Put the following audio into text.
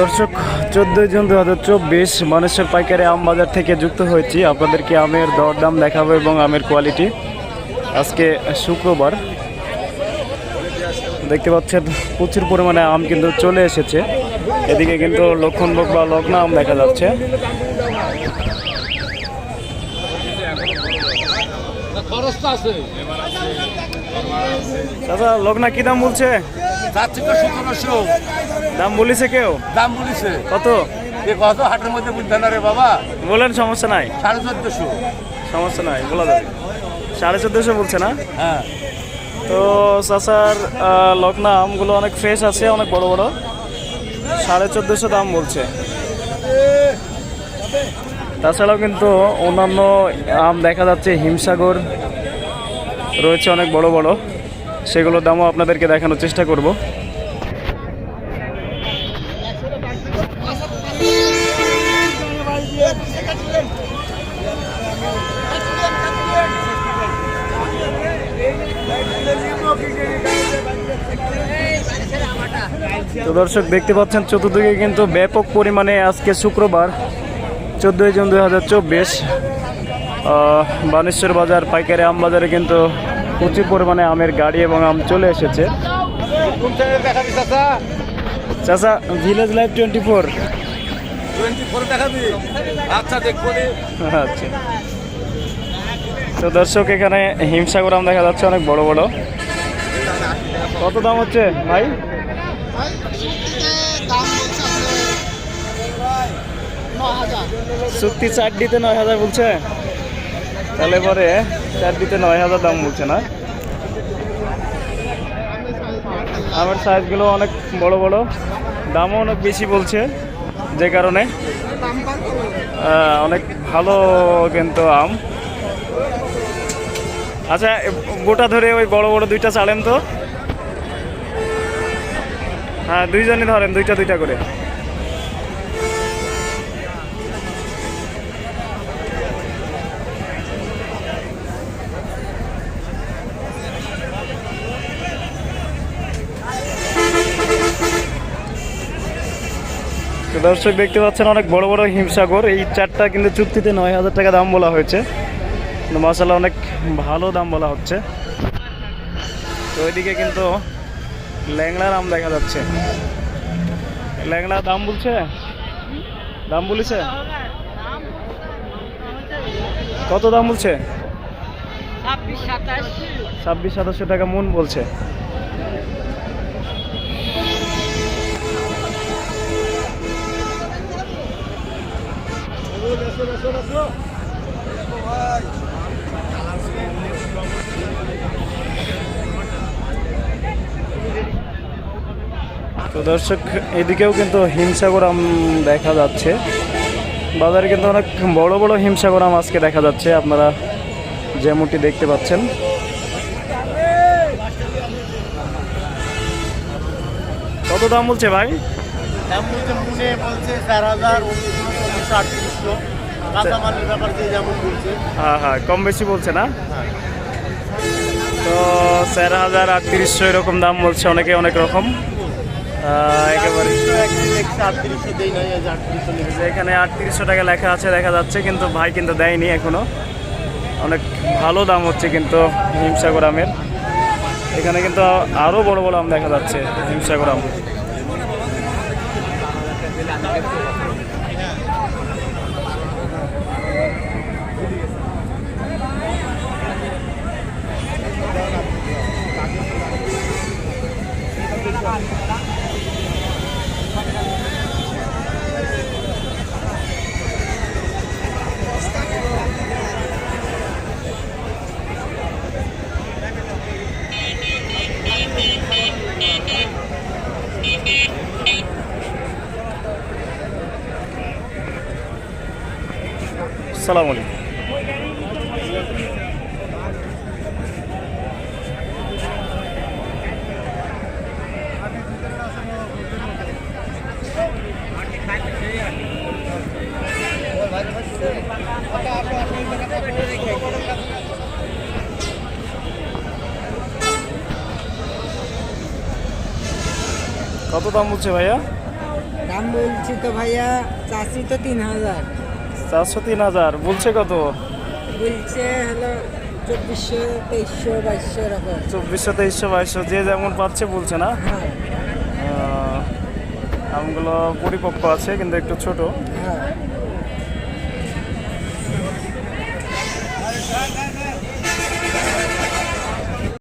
দর্শক, চোদ্দোই জুন দু হাজার চব্বিশ মানুষের পাইকারি আম বাজার থেকে যুক্ত হয়েছি। আপনাদেরকে আমের দরদাম দেখাবো এবং আমের কোয়ালিটি আজকে শুক্রবার। দেখতে পাচ্ছেন, প্রচুর পরিমাণে আম কিন্তু চলে এসেছে। এদিকে কিন্তু লক্ষণভোগ বা লগ্ন আম দেখা যাচ্ছে। দাদা লগ্না কি দাম বলছে? দাম বলিছে কেউ? দাম বলিছে। কত? এ কত? হাটের মধ্যে বুঝতে না রে বাবা। বলেন সমস্যা নাই। সাড়ে চোদ্দশো। সমস্যা নাই বলা যাবে। সাড়ে চোদ্দোশো বলছে না? হ্যাঁ। তো চাচার লগ্না আমগুলো অনেক ফ্রেশ আছে অনেক বড় বড়। সাড়ে চোদ্দোশো দাম বলছে। তাছাড়াও কিন্তু অন্যান্য আম দেখা যাচ্ছে হিমসাগর রয়েছে অনেক বড় বড়। সেগুলোর দামও আপনাদেরকে দেখানোর চেষ্টা করব। তো দর্শক দেখতে পাচ্ছেন চতুর্দিকে কিন্তু ব্যাপক পরিমাণে আজকে শুক্রবার চোদ্দোই জুন দুই হাজার চব্বিশ বানেশ্বর বাজার পাইকারি আম বাজারে কিন্তু প্রচুর পরিমাণে আমের গাড়ি এবং আম চলে এসেছে। চাচা? ভিলেজ লাইফ টোয়েন্টি ফোর আচ্ছা আচ্ছা। তো দর্শক, এখানে হিমসাগর আম দেখা যাচ্ছে অনেক বড় বড়। কত দাম হচ্ছে, ভাই? চুক্তি চারটিতে নয় হাজার বলছে। তাহলে পরে চারটিতে নয় হাজার দাম বলছে না? আমার সাইজগুলো অনেক বড় বড়, দামও অনেক বেশি বলছে। যে কারণে অনেক ভালো কিন্তু আম। আচ্ছা গোটা ধরে ওই বড় বড় দুইটা চালেন তো? হ্যাঁ দুইজনই ধরেন, দুইটা দুইটা করে। দর্শক দেখতে পাচ্ছেন অনেক বড় বড় হিমসাগর। এই চারটা কিন্তু চুক্তিতে নয় হাজার টাকা দাম বলা হয়েছে। কিন্তু মশালা অনেক ভালো দাম বলা হচ্ছে। তো ওইদিকে কিন্তু ল্যাংড়ার আম দেখা যাচ্ছে। ল্যাংড়া দাম বলছে? দাম বলেছে? কত দাম বলছে? ছাব্বিশ সাতাশ। সাতাশশো টাকা মন বলছে। তো দর্শক, এদিকেও কিন্তু হিমসাগর আম দেখা যাচ্ছে। বাজারে কিন্তু অনেক বড় বড় হিমসাগর আম আজকে দেখা যাচ্ছে, আপনারা যেমনটি দেখতে পাচ্ছেন। কত দাম বলছে ভাই? দাম বলছে চার হাজার উনিশশো কাঁচামালের ব্যাপার যে যেমন বলছে। হ্যাঁ হ্যাঁ কম বেশি বলছে না? তো চার হাজার আটত্রিশশো এরকম দাম বলছে অনেকে অনেক রকম। একেবারে এখানে আটত্রিশশো টাকা লেখা আছে দেখা যাচ্ছে কিন্তু ভাই কিন্তু দেয়নি এখনও। অনেক ভালো দাম হচ্ছে কিন্তু হিমসাগর আমের। এখানে কিন্তু আরও বড় বড় আম দেখা যাচ্ছে হিমসাগর আম। সালাম আলাইকুম। কত দাম বলছে ভাইয়া? দাম বলছি তো ভাইয়া চাষি তো তিন হাজার। চারশো তিন হাজার। বলছে কত? বলছে হলো চব্বিশশো তেইশশো বাইশশো এরকম। চব্বিশশো তেইশশো বাইশশো যে যেমন পাচ্ছে বলছে না? হ্যাঁ। আমগুলো পরিপক্ক আছে কিন্তু একটু ছোট। হ্যাঁ।